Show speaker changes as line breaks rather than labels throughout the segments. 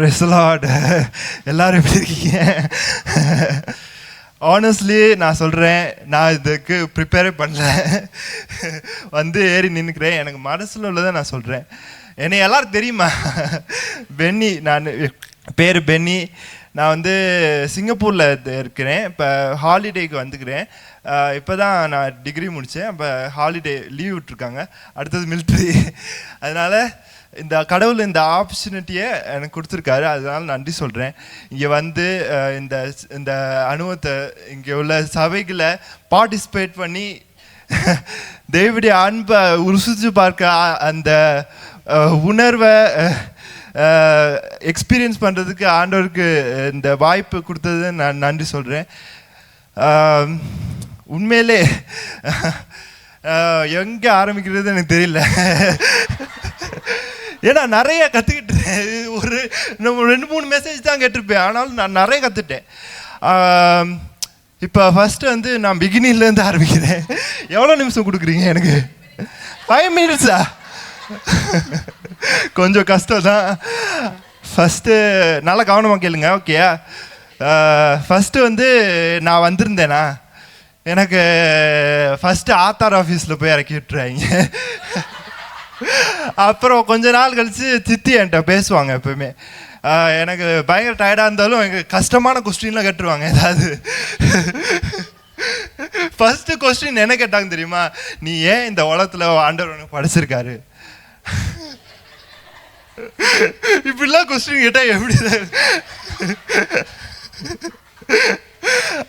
ப்ரெஸ்லாட் எல்லோரும் எப்படி இருக்கீங்க? ஆனஸ்ட்லி நான் சொல்கிறேன் நான் இதுக்கு ப்ரிப்பேரே பண்ணல. வந்து ஏறி நின்றுக்கிறேன் எனக்கு மனசில் உள்ளதை நான் சொல்கிறேன் என்னை எல்லோரும் தெரியுமா? பென்னி நான் பேர் பென்னி. நான் வந்து சிங்கப்பூரில் இருக்கிறேன். இப்போ ஹாலிடேக்கு வந்துக்கிறேன். இப்போ தான் நான் டிகிரி முடித்தேன் அப்போ ஹாலிடே லீவ் விட்ருக்காங்க அடுத்தது மிலிட்ரி அதனால் இந்த கடவுள் இந்த ஆப்பர்ச்சுனிட்டியை எனக்கு கொடுத்துருக்காரு. அதனால நன்றி சொல்கிறேன் இங்கே வந்து இந்த இந்த அனுபவத்தை இங்கே உள்ள சபைகளை பார்ட்டிசிபேட் பண்ணி தேவடைய அன்பை உருசிச்சு பார்க்க அந்த உணர்வை எக்ஸ்பீரியன்ஸ் பண்ணுறதுக்கு ஆண்டவருக்கு இந்த வாய்ப்பு கொடுத்தது நான் நன்றி சொல்கிறேன் உண்மையிலே எங்கே ஆரம்பிக்கிறது எனக்கு தெரியல. ஏன்னா நிறைய கற்றுக்கிட்டேன் ஒரு நம்ம ரெண்டு மூணு மெசேஜ் தான் கேட்டிருப்பேன். ஆனாலும் நான் நிறைய கற்றுட்டேன் இப்போ ஃபஸ்ட்டு வந்து நான் பிகினிங்லேருந்து ஆரம்பிக்கிறேன். எவ்வளோ நிமிஷம் கொடுக்குறீங்க எனக்கு? ஃபைவ் மினிட்ஸா கொஞ்சம் கஷ்டம் தான். ஃபஸ்ட்டு நல்லா கவனமாக கேளுங்க ஓகே ஃபஸ்ட்டு வந்து நான் வந்திருந்தேனா? எனக்கு ஃபஸ்ட்டு ஆத்தார் ஆஃபீஸில் போய் இறக்கி விட்டுறாங்க அப்புறம் கொஞ்ச நாள் கழிச்சு சித்தி என்கிட்ட பேசுவாங்க எப்பவுமே. எனக்கு பயங்கர டயர்டாக இருந்தாலும் எனக்கு கஷ்டமான கொஸ்டின்லாம் கேட்டுருவாங்க ஏதாவது. ஃபஸ்ட்டு கொஸ்டின் என்ன கேட்டாங்க தெரியுமா? நீ ஏன் இந்த உலகத்தில் ஆண்டவர் உனக்கு படைச்சிருக்காரு? இப்படிலாம் கொஸ்டின் கேட்டால் எப்படி?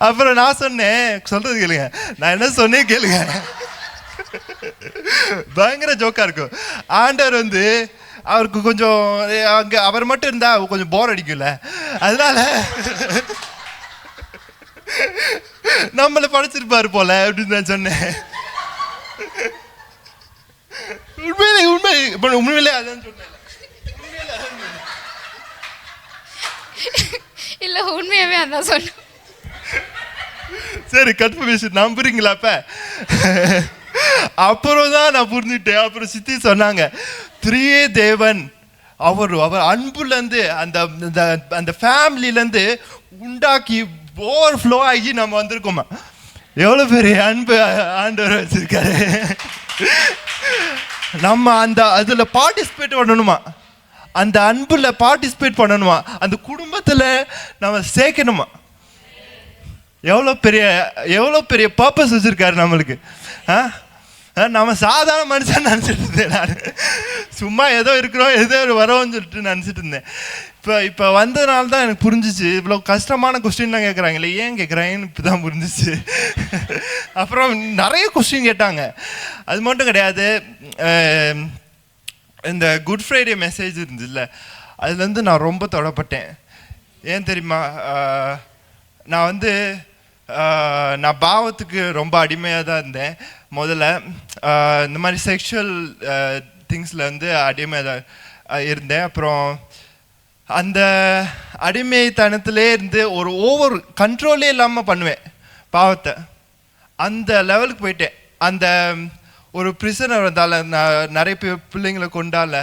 அப்புறம் நான் சொன்னேன் சொல்கிறது கேளுங்க. நான் என்ன சொன்னேன் கேளுங்க. பயங்கர ஜோக்கா இருக்கும். ஆண்டவர் வந்து அவருக்கு கொஞ்சம் அங்க அவர் மட்டும் இருந்தா கொஞ்சம் போர் அடிக்கும்ல. அதனால நம்மள படிச்சிருப்பாரு போல அப்படின்னு நான் சொன்னேன். உண்மையிலே உண்மை இப்ப உண்மையிலே அதான் சொன்னேன்.
இல்ல உண்மையாவே அதான் சொன்னேன்.
சரி கன்ஃபர்மேஷன் நம்புறீங்களா அப்ப? அப்புறம் தான் நான் புரிஞ்சுட்டேன் அப்புறம் சித்தி சொன்னாங்க த்ரீயே தேவன் அவர் அவர் அன்புலேருந்து அந்த அந்த அந்த ஃபேமிலிலேருந்து உண்டாக்கி ஓவர் ஃப்ளோ ஆகி நம்ம வந்திருக்கோமா? எவ்வளோ பெரிய அன்பு ஆண்டவர் வச்சிருக்காரு. நம்ம அந்த அதில் பார்ட்டிசிபேட் பண்ணணுமா? அந்த அன்பில் பார்ட்டிசிபேட் பண்ணணுமா? அந்த குடும்பத்தில் நம்ம சேர்க்கணுமா? எவ்வளோ பெரிய எவ்வளோ பெரிய பர்பஸ் வச்சுருக்காரு நம்மளுக்கு. ஆ, நம்ம சாதாரண மனுஷன் நினச்சிட்டு இருந்தேன் நான். சும்மா ஏதோ இருக்கிறோம் ஏதோ ஒரு வரோன்னு சொல்லிட்டு நினச்சிட்டு இருந்தேன். இப்போ இப்போ வந்ததுனால தான் எனக்கு புரிஞ்சிச்சு. இவ்வளோ கஷ்டமான கொஸ்டின்லாம் கேட்குறாங்களே ஏன் கேட்குறாங்கன்னு இப்போ தான் புரிஞ்சிச்சு. அப்புறம் நிறைய கொஸ்டின் கேட்டாங்க. அது மட்டும் கிடையாது இந்த குட் ஃப்ரைடே மெசேஜ் இருந்துச்சுல்ல அதுலேருந்து நான் ரொம்ப தொடப்பட்டேன். ஏன் தெரியுமா? நான் வந்து நான் பாவத்துக்கு ரொம்ப அடிமையாக தான் இருந்தேன். முதல்ல இந்த மாதிரி செக்ஷுவல் திங்ஸில் வந்து அடிமையாக தான் இருந்தேன். அப்புறம் அந்த அடிமைத்தனத்திலே இருந்து ஒரு ஓவர் கண்ட்ரோலே இல்லாமல் பண்ணுவேன் பாவத்தை. அந்த லெவலுக்கு போயிட்டேன். அந்த ஒரு பிரிசனர் வந்தால நான் நிறைய பேர் பிள்ளைங்களை கொண்டால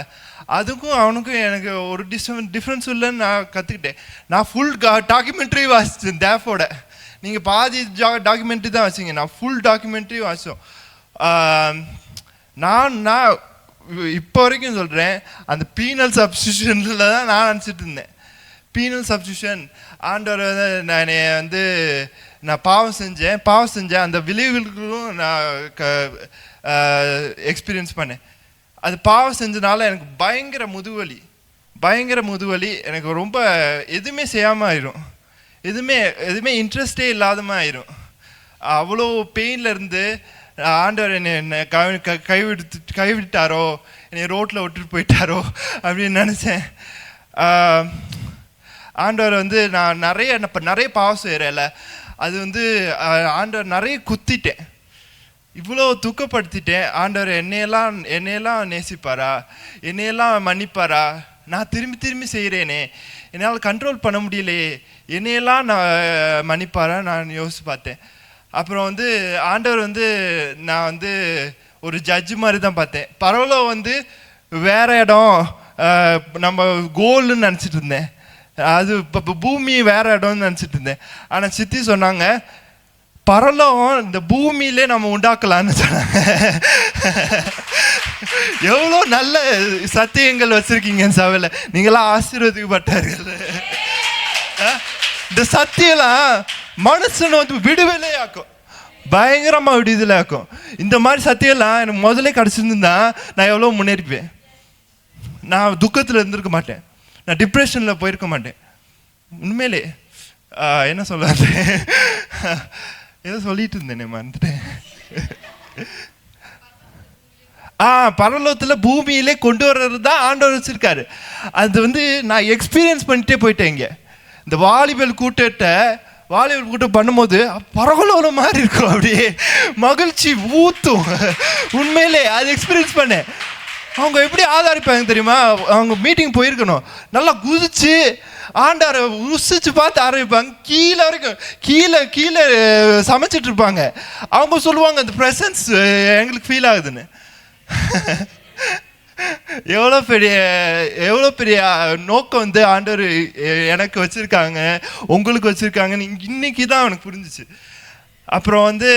அதுக்கும் அவனுக்கும் எனக்கு ஒரு டிஃபரன் டிஃப்ரென்ஸ் இல்லைன்னு நான் கற்றுக்கிட்டேன் நான் ஃபுல் டாக்குமெண்ட்ரி வாசிச்சேன் தேஃபோட நீங்கள் பாதி டாக்குமெண்ட்ரி தான் வச்சிங்க நான் ஃபுல் டாக்குமெண்ட்ரி வாசித்தோம் நான் நான் இப்போ வரைக்கும் சொல்கிறேன் அந்த பீனல் சப்ஸ்டியூஷனில் தான் நான் நினச்சிட்டு இருந்தேன். பீனல் சப்ஸ்டியூஷன் ஆண்டவர் வந்து நான் வந்து நான் பாவம் செஞ்சேன் பாவம் செஞ்சேன். அந்த விளைவுகளுக்கும் நான் க எக்ஸ்பீரியன்ஸ் பண்ணேன். அது பாவம் செஞ்சனால எனக்கு பயங்கர முதுவலி பயங்கர முதுவலி எனக்கு ரொம்ப எதுவுமே செய்யாமல் ஆயிரும். எதுவுமே எதுவுமே இன்ட்ரெஸ்டே இல்லாதமா ஆயிரும் அவ்வளோ பெயினில் இருந்து ஆண்டவர் என்னை என்னை கை க- கைவிடுத்து கைவிட்டாரோ என்னை ரோட்டில் விட்டுட்டு போயிட்டாரோ அப்படின்னு நினச்சேன். ஆண்டவர் வந்து நான் நிறைய இப்போ நிறைய பாவம் செய்கிறேன்ல அது வந்து ஆண்டவர் நிறைய குத்திட்டேன். இவ்வளோ துக்கப்படுத்திட்டேன். ஆண்டவர் என்னையெல்லாம் என்னையெல்லாம் நேசிப்பாரா? என்னையெல்லாம் மன்னிப்பாரா? நான் திரும்பி திரும்பி செய்கிறேனே என்னால் கண்ட்ரோல் பண்ண முடியலையே. என்னையெல்லாம் நான் மன்னிப்பாரா? நான் யோசிச்சு பார்த்தேன். அப்புறம் வந்து ஆண்டவர் வந்து நான் வந்து ஒரு ஜட்ஜு மாதிரி தான் பார்த்தேன். பரவலோ வந்து வேற இடம் நம்ம கோல்னு நினச்சிட்டு இருந்தேன். அது இப்போ பூமி வேற இடம்னு நினச்சிட்டு இருந்தேன். ஆனால் சித்தி சொன்னாங்க பரலோகம் இந்த பூமியிலே நம்ம உண்டாக்கலாம்னு சொன்னாங்க. எவ்வளோ நல்ல சத்தியங்கள் வச்சிருக்கீங்க சபையில். நீங்களாம் ஆசீர்வதிக்கப்பட்டார்கள். ஆ? இந்த சத்தியம்லாம் மனுஷனை வந்து விடுதலையாக்கும் பயங்கரமாக விடுதலையாக்கும் ஆக்கும். இந்த மாதிரி சத்தியம்லாம் எனக்கு முதல்ல கிடச்சிருந்துருந்தா நான் எவ்வளோ முன்னேறிப்பேன்? நான் துக்கத்தில் இருந்திருக்க மாட்டேன். நான் டிப்ரெஷனில் போயிருக்க மாட்டேன். உண்மையிலே ஆ, என்ன சொல்ல ஏதோ சொல்லிட்டு இருந்தேனே மறந்துட்டேன். ஆ பரலோகத்தில் பூமியிலே கொண்டு வர்றது தான் ஆண்டவர் வச்சுருக்காரு. அது வந்து நான் எக்ஸ்பீரியன்ஸ் பண்ணிட்டே போயிட்டேன் இங்கே. இந்த வாலிபல் கூட்டத்தை வாலிபல் கூட்டம் பண்ணும்போது பரவலோகம் மாதிரி இருக்கும் அப்படியே. மகிழ்ச்சி ஊத்தும். உண்மையிலே அது எக்ஸ்பீரியன்ஸ் பண்ணேன். அவங்க எப்படி ஆதாரிப்பாங்க தெரியுமா? அவங்க மீட்டிங் போயிருக்கணும். நல்லா குதிச்சு ஆண்டாரை உசிச்சு பார்த்து ஆரம்பிப்பாங்க. கீழே வரைக்கும் கீழே கீழே சமைச்சிட்டு இருப்பாங்க. அவங்க சொல்லுவாங்க அந்த ப்ரெசன்ஸ் எங்களுக்கு ஃபீல் ஆகுதுன்னு. எவ்வளோ பெரிய எவ்வளோ பெரிய நோக்கம் வந்து ஆண்டவர் எனக்கு வச்சுருக்காங்க உங்களுக்கு வச்சுருக்காங்கன்னு இன்னைக்கு தான் எனக்கு புரிஞ்சிச்சு. அப்புறம் வந்து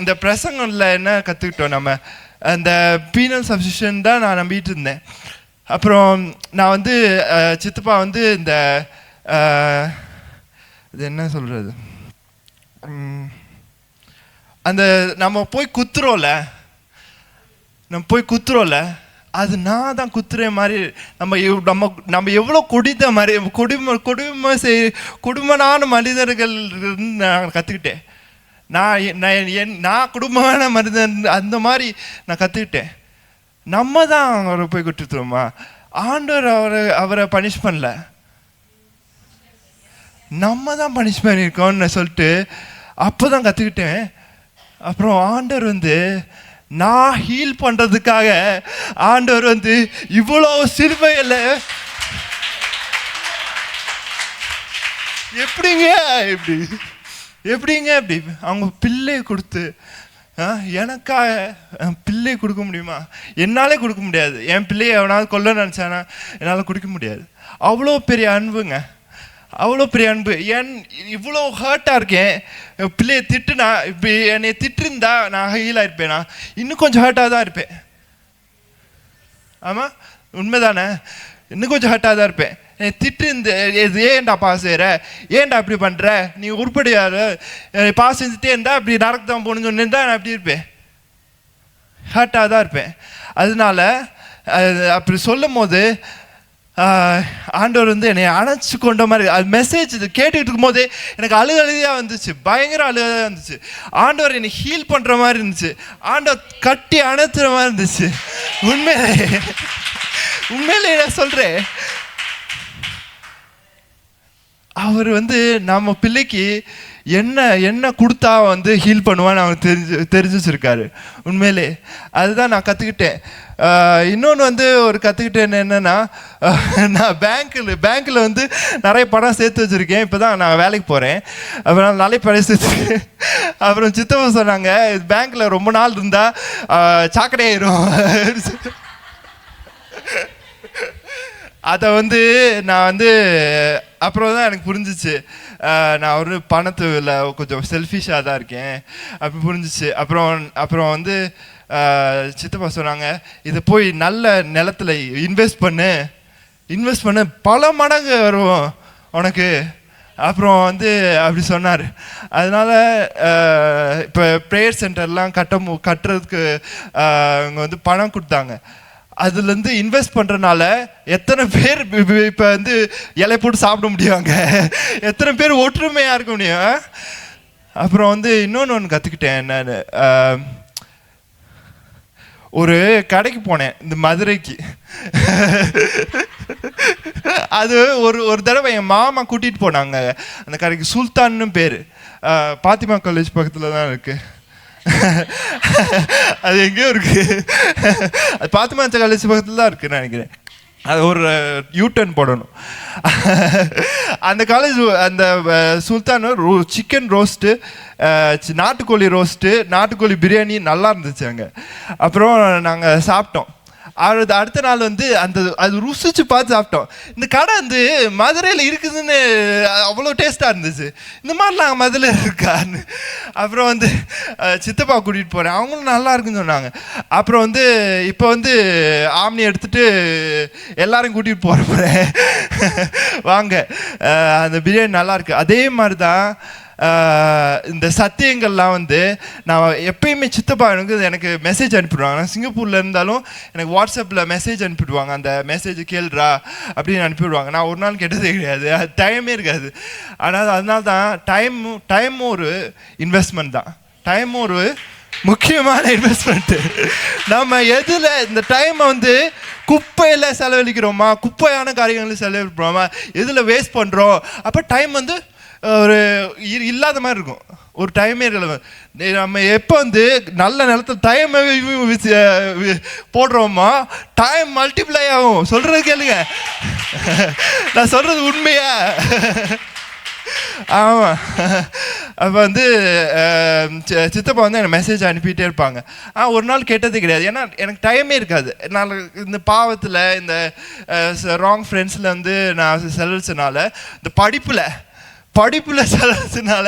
இந்த பிரசங்கம்ல என்ன கற்றுக்கிட்டோம் நம்ம? அந்த பீனல் சப்ஸ்டிஷன் தான் நான் நம்பிட்டு இருந்தேன். அப்புறம் நான் வந்து சித்தப்பா வந்து இந்த இது என்ன சொல்கிறது அந்த நம்ம போய் குத்துறோம்ல நம்ம போய் குத்துறோம்ல அது நான் தான் குத்துற மாதிரி நம்ம எவ்- நம்ம நம்ம எவ்வளோ கொடித மாதிரி கொடுமை கொடுமை செய் கொடுமனான மனிதர்கள் நான் கற்றுக்கிட்டேன் நான் நான் என் நான் குடும்பமான மனிதன் அந்த மாதிரி நான் கற்றுக்கிட்டேன் நம்ம தான் அவரை போய் குட்டுத்துறோமா ஆண்டவர் அவரை அவரை பனிஷ் பண்ணல. நம்ம தான் பனிஷ் பண்ணியிருக்கோம்னு சொல்லிட்டு அப்போ தான் கற்றுக்கிட்டேன் அப்புறம் ஆண்டவர் வந்து நான் ஹீல் பண்ணுறதுக்காக ஆண்டவர் வந்து இவ்வளோ சிறுமையில் எப்படிங்க இப்படி? எப்படிங்க இப்படி? அவங்க பிள்ளை கொடுத்து ஆ, எனக்காக பிள்ளை கொடுக்க முடியுமா? என்னாலே கொடுக்க முடியாது. என் பிள்ளையை எவனாவது கொல்ல நினச்சானா என்னால் கொடுக்க முடியாது. அவ்வளோ பெரிய அன்புங்க. அவ்வளோ பெரிய அன்பு. என் இவ்வளோ ஹர்ட்டாக இருக்கேன். பிள்ளையை திட்டுனா இப்படி என்னை திட்டிருந்தா நான் ஹீலாக இருப்பேனா இன்னும் கொஞ்சம் ஹர்ட்டாக தான் இருப்பேன். ஆமாம் உண்மைதானே? இன்னும் கொஞ்சம் ஹர்ட்டாக தான் இருப்பேன். என்னை இது ஏன்டா பாஸ் செய்கிற ஏன்டா அப்படி பண்ணுற நீ உருப்படியாரு. பாஸ் செஞ்சுட்டே இருந்தால் அப்படி நடக்க தான் போகணும்னு சொன்னிருந்தா நான் அப்படி இருப்பேன். ஹர்ட்டாக தான் இருப்பேன். அதனால அது அப்படி சொல்லும் போது ஆண்டவர் வந்து என்னை அணைச்சி கொண்ட மாதிரி அது மெசேஜ் இது கேட்டுக்கிட்டு இருக்கும்போதே எனக்கு அழுக அழுகையாக வந்துச்சு பயங்கர அழுகையாக இருந்துச்சு ஆண்டவர் என்னை ஹீல் பண்ணுற மாதிரி இருந்துச்சு. ஆண்டவர் கட்டி அணைத்துற மாதிரி இருந்துச்சு. உண்மையிலே உண்மையிலே நான் சொல்கிறேன் அவர் வந்து நம்ம பிள்ளைக்கு என்ன என்ன கொடுத்தா வந்து ஹீல் பண்ணுவான்னு அவர் தெரிஞ்சு தெரிஞ்சு வச்சுருக்காரு உண்மையிலே அதுதான் நான் கற்றுக்கிட்டேன் இன்னொன்று வந்து ஒரு கற்றுக்கிட்டேன் என்னென்னா நான் பேங்க்கில் பேங்க்கில் வந்து நிறைய பணம் சேர்த்து வச்சுருக்கேன். இப்போ தான் நான் வேலைக்கு போகிறேன் அப்புறம் நான் நிறைய பணம் சேர்த்து அப்புறம் சித்தப்பா சொன்னாங்க பேங்க்கில் ரொம்ப நாள் இருந்தால் சாக்கடை ஆயிரும். அதை வந்து நான் வந்து அப்புறம் தான் எனக்கு புரிஞ்சிச்சு. நான் ஒரு பணத்தில் கொஞ்சம் செல்ஃபிஷாக தான் இருக்கேன். அப்படி புரிஞ்சிச்சு. அப்புறம் அப்புறம் வந்து சித்தப்பா சொன்னாங்க இதை போய் நல்ல நிலத்துல இன்வெஸ்ட் பண்ணு. இன்வெஸ்ட் பண்ணு. பல மடங்கு வரும் உனக்கு. அப்புறம் வந்து அப்படி சொன்னார். அதனால் இப்போ ப்ரேயர் சென்டர்லாம் கட்ட கட்டுறதுக்கு அவங்க வந்து பணம் கொடுத்தாங்க. அதுலேருந்து இன்வெஸ்ட் பண்ணுறனால எத்தனை பேர் இப்போ வந்து இலை போட்டு சாப்பிட முடியாங்க எத்தனை பேர் ஒற்றுமையாக இருக்க முடியும்? அப்புறம் வந்து இன்னொன்று ஒன்று கற்றுக்கிட்டேன் நான் ஒரு கடைக்கு போனேன் இந்த மதுரைக்கு. அது ஒரு ஒரு தடவை என் மாமா கூட்டிகிட்டு போனாங்க. அந்த கடைக்கு சுல்தான்னு பேர். பாத்திமா காலேஜ் பக்கத்தில் தான் இருக்குது அது எங்கேயோ இருக்கு. அது பாத்திமா காலேஜ் பக்கத்தில் தான் இருக்குன்னு நினைக்கிறேன். அது ஒரு யூ டர்ன் போடணும். அந்த காலேஜ் அந்த சுல்தான் ரோ சிக்கன் ரோஸ்ட்டு நாட்டுக்கோழி ரோஸ்ட்டு நாட்டுக்கோழி பிரியாணி நல்லா இருந்துச்சு அங்கே. அப்புறம் நாங்கள் சாப்பிட்டோம். அது அடுத்த நாள் வந்து அந்த அது ருசிச்சு பார்த்து சாப்பிட்டோம். இந்த கடை வந்து மதுரையில் இருக்குதுன்னு அவ்வளோ டேஸ்ட்டாக இருந்துச்சு. இந்த மாதிரிலாம் மதுரையில் இருக்கான்னு. அப்புறம் வந்து சித்தப்பா கூட்டிகிட்டு போகிறேன் அவங்களும் நல்லா இருக்குன்னு சொன்னாங்க. அப்புறம் வந்து இப்போ வந்து ஆம்னி எடுத்துட்டு எல்லாரும் கூட்டிகிட்டு போகிற போகிறேன் வாங்க அந்த பிரியாணி நல்லாயிருக்கு அதே மாதிரி தான் இந்த சத்தியங்கள்லாம் வந்து நான் எப்பயுமே சித்தப்பா எனக்கு எனக்கு மெசேஜ் அனுப்பிடுவாங்க. நான் சிங்கப்பூரில் இருந்தாலும் எனக்கு வாட்ஸ்அப்பில் மெசேஜ் அனுப்பிடுவாங்க. அந்த மெசேஜ் கேள்றா அப்படின்னு அனுப்பிவிடுவாங்க நான் ஒரு நாள் கேட்டதே கிடையாது. அது டைமே இருக்காது. ஆனால் அதனால தான் டைமும் டைமும் ஒரு இன்வெஸ்ட்மெண்ட் தான். டைமும் ஒரு முக்கியமான இன்வெஸ்ட்மெண்ட்டு நம்ம எதில் இந்த டைமை வந்து குப்பையில் செலவழிக்கிறோமா? குப்பையான காரியங்களில் செலவழிக்கிறோமா? எதில் வேஸ்ட் பண்ணுறோம் அப்போ டைம் வந்து ஒரு இ- இல்லாத மாதிரி இருக்கும். ஒரு டைமே இருக்கல நம்ம எப்போ வந்து நல்ல நிலத்தில் டைம் போடுறோமோ டைம் மல்டிப்ளை ஆகும். சொல்கிறது கேளுங்க. நான் சொல்கிறது உண்மையா? ஆமாம் அப்போ வந்து சி- சித்தப்பா வந்து எனக்கு மெசேஜ் அனுப்பிட்டே இருப்பாங்க. ஆ ஒரு நாள் கேட்டது கிடையாது. ஏன்னா எனக்கு டைமே இருக்காது. நான் இந்த பாவத்தில் இந்த ராங் ஃப்ரெண்ட்ஸில் வந்து நான் செலவழிச்சனால இந்த படிப்பில் படிப்பில் செலவுனால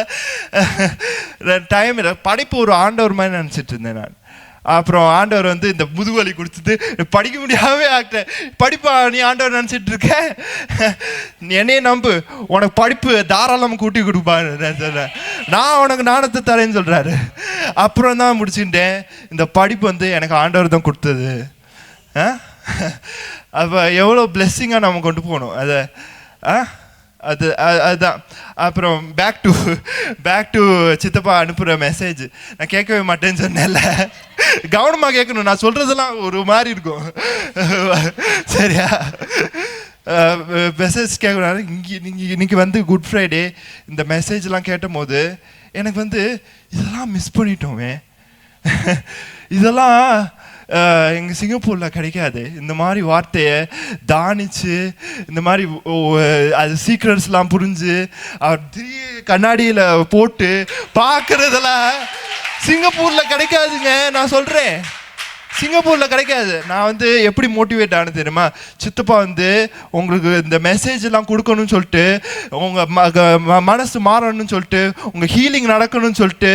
டைம் இல்லை. படிப்பு ஒரு ஆண்டவர் மாதிரி நினச்சிட்டு இருந்தேன் நான். அப்புறம் ஆண்டவர் வந்து இந்த முதுவலி கொடுத்துட்டு படிக்க முடியாமல் ஆக்கிட்டேன் படிப்பா நீ ஆண்டவர் நினச்சிட்டு இருக்க? என்னையே நம்பு. உனக்கு படிப்பு தாராளமாக கூட்டி கொடுப்பான்னு நான் நான் உனக்கு நாணத்தை தரேன்னு சொல்கிறாரு அப்புறம் தான் முடிச்சுட்டேன் இந்த படிப்பு வந்து எனக்கு ஆண்டவர் தான் கொடுத்தது. ஆ அப்போ எவ்வளோ பிளெஸ்ஸிங்காக நம்ம கொண்டு போகணும். அதை ஆ அது அதுதான். அப்புறம் பேக் டு பேக் டு சித்தப்பா அனுப்புகிற மெசேஜ் நான் கேட்கவே மாட்டேன்னு சொன்னேன்ல. கவனமாக கேட்கணும். நான் சொல்கிறதெல்லாம் ஒரு மாதிரி இருக்கும். சரியா? மெசேஜ் கேட்கணும் இங்கே நீங்கள் இன்றைக்கி வந்து குட் ஃப்ரைடே இந்த மெசேஜ்லாம் கேட்டும் போது எனக்கு வந்து இதெல்லாம் மிஸ் பண்ணிட்டோமே. இதெல்லாம் எங்கள் சிங்கப்பூரில் கிடைக்காது. இந்த மாதிரி வார்த்தையை தானிச்சு இந்த மாதிரி அது சீக்ரெட்ஸ்லாம் புரிஞ்சு அவர் கண்ணாடியில் போட்டு பார்க்குறதெல்லாம் சிங்கப்பூரில் கிடைக்காதுங்க. நான் சொல்கிறேன் சிங்கப்பூரில் கிடைக்காது. நான் வந்து எப்படி மோட்டிவேட் ஆனது தெரியுமா? சித்தப்பா வந்து உங்களுக்கு இந்த மெசேஜ்லாம் கொடுக்கணும்னு சொல்லிட்டு உங்கள் மனசு மாறணும்னு சொல்லிட்டு உங்கள் ஹீலிங் நடக்கணும்னு சொல்லிட்டு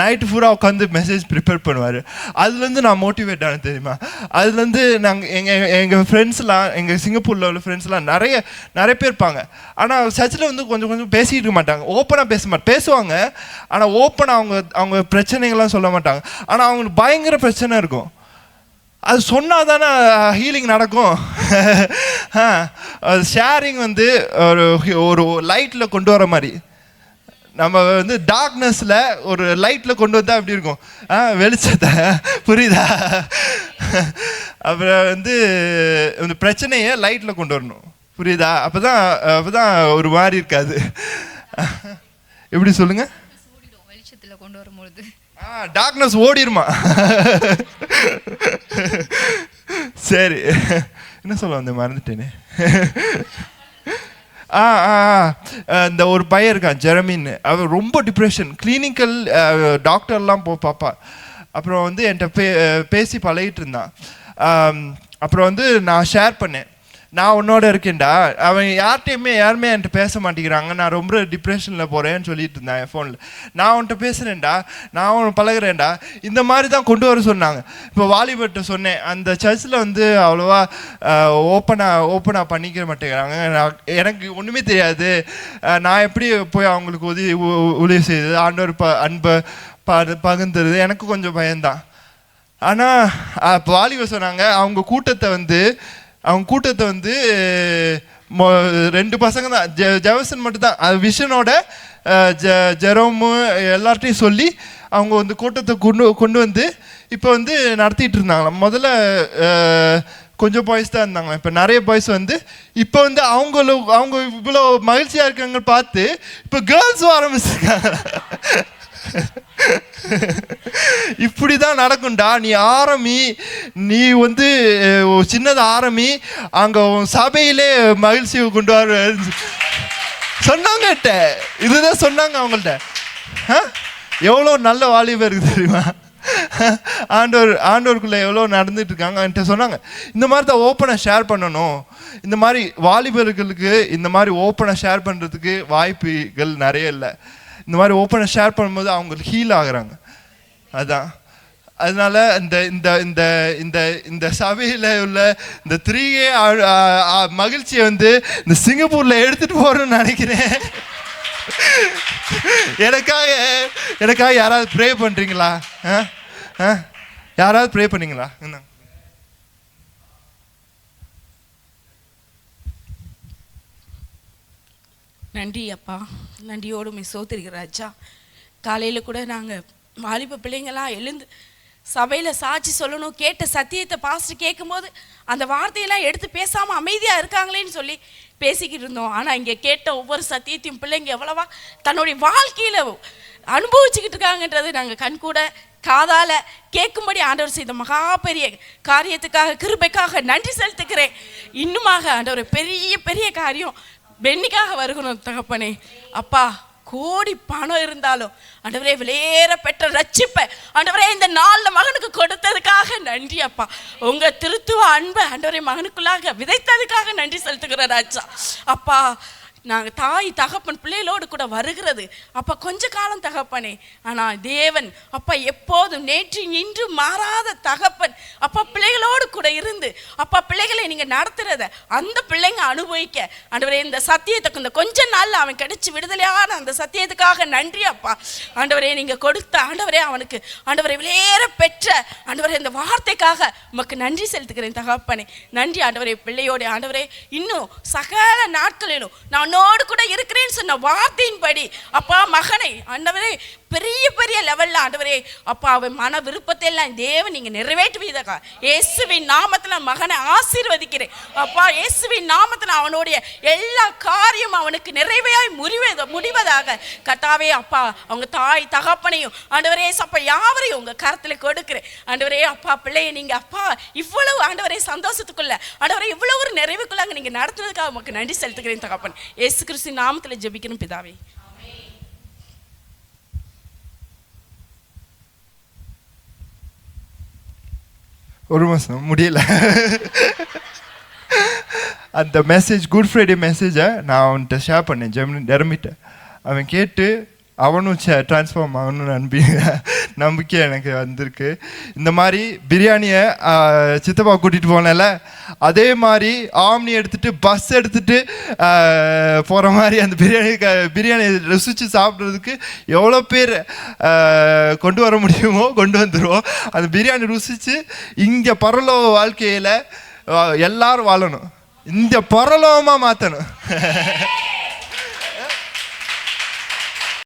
நைட்டு பூரா உட்காந்து மெசேஜ் ப்ரிப்பேர் பண்ணுவார். அதுலேருந்து நான் மோட்டிவேட் ஆனது தெரியுமா? அதுலேருந்து நாங்கள் எங்கள் எங்கள் ஃப்ரெண்ட்ஸ்லாம் எங்கள் சிங்கப்பூரில் உள்ள ஃப்ரெண்ட்ஸ்லாம் நிறைய நிறைய பேர் இருப்பாங்க. ஆனால் சர்ச்சில் வந்து கொஞ்சம் கொஞ்சம் பேசிகிட்டு இருக்க மாட்டாங்க. ஓப்பனாக பேச மாட்டாங்க. பேசுவாங்க. ஆனால் ஓப்பனாக அவங்க அவங்க பிரச்சனைகள்லாம் சொல்ல மாட்டாங்க. ஆனால் அவங்களுக்கு பயங்கர பிரச்சனை இருக்கும். அது சொன்னால் தானே ஹீலிங் நடக்கும். ஷேரிங் வந்து ஒரு ஒரு லைட்டில் கொண்டு வர மாதிரி. நம்ம வந்து டார்க்னஸில் ஒரு லைட்டில் கொண்டு வந்தால் எப்படி இருக்கும்? ஆ வெளிச்சத்தை. புரியுதா? அப்புறம் வந்து இந்த பிரச்சனையை லைட்டில் கொண்டு வரணும். புரியுதா? அப்போ தான் அப்போ தான் ஒரு மாதிரி இருக்காது. எப்படி சொல்லுங்கள்
வெளிச்சத்தில் கொண்டு வரும்பொழுது.
டார்க்னஸ் ஓடிருமா? சரி. என்ன சொல்ல வந்து மறந்துட்டேனே. ஆ ஆ ஆ. இந்த ஒரு பையன் இருக்கான் ஜெரமின்னு. அவன் ரொம்ப டிப்ரெஷன் கிளினிக்கல் டாக்டர்லாம் போ பாப்பா. அப்புறம் வந்து என்கிட்ட பே பேசி பழகிட்டு இருந்தான். அப்புறம் வந்து நான் ஷேர் பண்ணேன். நான் உன்னோட இருக்கேன்டா. அவன் யார்கிட்டையுமே யாருமே என்கிட்ட பேச மாட்டேங்கிறாங்க. நான் ரொம்ப டிப்ரெஷனில் போகிறேன்னு சொல்லிட்டு இருந்தேன் என் ஃபோனில் நான் உன்கிட்ட பேசுகிறேன்டா நான் உன் பழகுறேன்டா. இந்த மாதிரி தான் கொண்டு வர சொன்னாங்க. இப்போ வாலிபர்கிட்ட சொன்னேன். அந்த சர்ச்சில் வந்து அவ்வளோவா ஓப்பனாக ஓப்பனாக பண்ணிக்க மாட்டேங்கிறாங்க. நான் எனக்கு ஒன்றுமே தெரியாது. நான் எப்படி போய் அவங்களுக்கு உதவி உ- உதவி செய்யுது ஆண்டவர் ப அன்பை ப எனக்கு கொஞ்சம் பயம்தான். ஆனால் இப்போ வாலிபர் சொன்னாங்க. அவங்க கூட்டத்தை வந்து அவங்க கூட்டத்தை வந்து மொ- ரெண்டு பசங்க தான் ஜெ ஜெவசன் மட்டும்தான். அது விஷனோட ஜ ஜெ ஜெரோமு எல்லார்ட்டையும் சொல்லி அவங்க வந்து கூட்டத்தை கொண்டு கொண்டு வந்து இப்போ வந்து நடத்திட்டு இருந்தாங்க முதல்ல கொஞ்சம் பாய்ஸ் தான் இருந்தாங்க இப்போ நிறைய பாய்ஸ் வந்து இப்போ வந்து அவங்கள அவங்க இவ்வளோ மகிழ்ச்சியாக இருக்காங்க பார்த்து இப்போ கேர்ள்ஸும் ஆரம்பிச்சிருக்காங்க. இப்படி தான் நடக்கும்டா. நீ ஆரம்பி நீ வந்து அஹ், சின்னது ஆரம்பி அங்கே உன் சபையிலே மகிழ்ச்சியை கொண்டு வர. சொன்னாங்க என்கிட்ட. இதுதான் சொன்னாங்க அவங்கள்ட்ட. எவ்வளோ நல்ல வாலிபர் இருக்கு தெரியுமா? ஆண்டோர் ஆண்டோருக்குள்ளே எவ்வளோ நடந்துட்டு இருக்காங்க என்கிட்ட சொன்னாங்க. இந்த மாதிரி தான் ஓப்பனாக ஷேர் பண்ணணும். இந்த மாதிரி வாலிபர்களுக்கு இந்த மாதிரி ஓப்பனாக ஷேர் பண்ணுறதுக்கு வாய்ப்புகள் நிறைய இல்லை. இந்த மாதிரி ஓப்பனாக ஷேர் பண்ணும்போது அவங்களுக்கு ஹீல் ஆகுறாங்க. அதான். அதனால இந்த இந்த இந்த இந்த இந்த சபையில் உள்ள இந்த த்ரீ மகிழ்ச்சியை வந்து இந்த சிங்கப்பூரில் எடுத்துகிட்டு போகிறோன்னு நினைக்கிறேன். எனக்காக எனக்காக யாராவது ப்ரே பண்ணுறீங்களா ஆ? ஆ? யாராவது ப்ரே பண்ணீங்களா? என்ன?
நன்றி அப்பா. நன்றியோடு மிஸ் சோத்திருக்கிற ராஜா. காலையில் கூட நாங்கள் வாலிப பிள்ளைங்களாம் எழுந்து சபையில் சாட்சி சொல்லணும் கேட்ட சத்தியத்தை பாஸ்ட்டு கேட்கும்போது அந்த வார்த்தையெல்லாம் எடுத்து பேசாமல் அமைதியாக இருக்காங்களேன்னு சொல்லி பேசிக்கிட்டு இருந்தோம். ஆனால் இங்கே கேட்ட ஒவ்வொரு சத்தியத்தையும் பிள்ளைங்க எவ்வளவா தன்னுடைய வாழ்க்கையில் அனுபவிச்சுக்கிட்டு இருக்காங்கன்றது நாங்கள் கண்கூட காதால் கேட்கும்படி ஆண்டவர் செய்த மகா பெரிய காரியத்துக்காக கிருபைக்காக நன்றி செலுத்துக்கிறேன் இன்னுமாக ஆண்டவர் பெரிய பெரிய காரியம் பெண்ணிக்காக வருகணும் தகப்பனே. அப்பா கோடி பணம் இருந்தாலும் ஆண்டவரே விளையேற பெற்ற ரட்சிப்பை ஆண்டவரே இந்த நாளில் மகனுக்கு கொடுத்ததுக்காக நன்றி அப்பா. உங்கள் திருத்துவ அன்பை ஆண்டவரே மகனுக்குள்ளாக விதைத்ததுக்காக நன்றி செலுத்துகிற ராஜா. அப்பா நாங்கள் தாய் தகப்பன் பிள்ளைகளோடு கூட வருகிறது. அப்பா கொஞ்ச காலம் தகப்பனே. ஆனால் தேவன் அப்பா எப்போதும் நேற்று இன்று மாறாத தகப்பன். அப்பா பிள்ளைகளோடு கூட இருந்து அப்பா பிள்ளைகளை நீங்கள் நடத்துகிறத அந்த பிள்ளைங்க அனுபவிக்க. ஆண்டவரே இந்த சத்தியத்துக்கு இந்த கொஞ்ச நாளில் அவன் கிடைச்சி விடுதலையான அந்த சத்தியத்துக்காக நன்றி அப்பா. ஆண்டவரே நீங்கள் கொடுத்த ஆண்டவரே அவனுக்கு ஆண்டவரை விளையேற பெற்ற ஆண்டவரே இந்த வார்த்தைக்காக உமக்கு நன்றி செலுத்துகிறேன் தகப்பனே. நன்றி ஆண்டவரே பிள்ளையோடைய ஆண்டவரே. இன்னும் சகல நாட்களிலும் நான் உன்னோடு கூட இருக்கிறேன்னு சொன்ன வார்த்தையின்படி அப்பா மகனை அண்ணவரே பெரிய பெரிய லெவலில் ஆண்டவரே அப்பா அவன் மன விருப்பத்தை எல்லாம் தேவன் நீங்கள் நிறைவேற்றுவீதக்கா இயேசுவின் நாமத்தில் மகனை ஆசீர்வதிக்கிறேன். அப்பா இயேசுவின் நாமத்தில் அவனுடைய எல்லா காரியம் அவனுக்கு நிறைவையாய் முறிவத முடிவதாக. கத்தாவே அப்பா அவங்க தாய் தகப்பனையும் ஆண்டவரே அப்பா யாவரையும் உங்கள் கரத்தில் கொடுக்குறேன். ஆண்டவரே அப்பா பிள்ளையை நீங்கள் அப்பா இவ்வளவு ஆண்டவரே சந்தோஷத்துக்குள்ள ஆண்டவரே இவ்வளோ ஒரு நிறைவுக்குள்ளே அங்கே நீங்கள் நடத்துனதுக்காக உமக்கு நன்றி செலுத்துகிறேன் தகப்பன். இயேசு கிறிஸ்து நாமத்தில் ஜெபிக்கணும் பிதாவே.
ஒரு மாதம் முடியல. அந்த மெசேஜ் குட் ஃப்ரைடே மெசேஜை நான் அவன்கிட்ட ஷேர் பண்ணேன். ஜெமினி டெரமிட்ட அவன் கேட்டு அவனும் ட்ரான்ஸ்ஃபார்ம் ஆகணும்னு அனுப்பி நம்பிக்கை எனக்கு வந்திருக்கு. இந்த மாதிரி பிரியாணியை சித்தப்பா கூட்டிகிட்டு போனேன்ல அதே மாதிரி ஆம்னி எடுத்துகிட்டு பஸ் எடுத்துகிட்டு போகிற மாதிரி அந்த பிரியாணி க பிரியாணி ருசிச்சு சாப்பிட்றதுக்கு எவ்வளோ பேர் கொண்டு வர முடியுமோ கொண்டு வந்துடுவோம் அந்த பிரியாணி ருசித்து இங்கே பரலோக வாழ்க்கையில் எல்லாரும் வாழணும். இந்த பரலோகமாக மாற்றணும்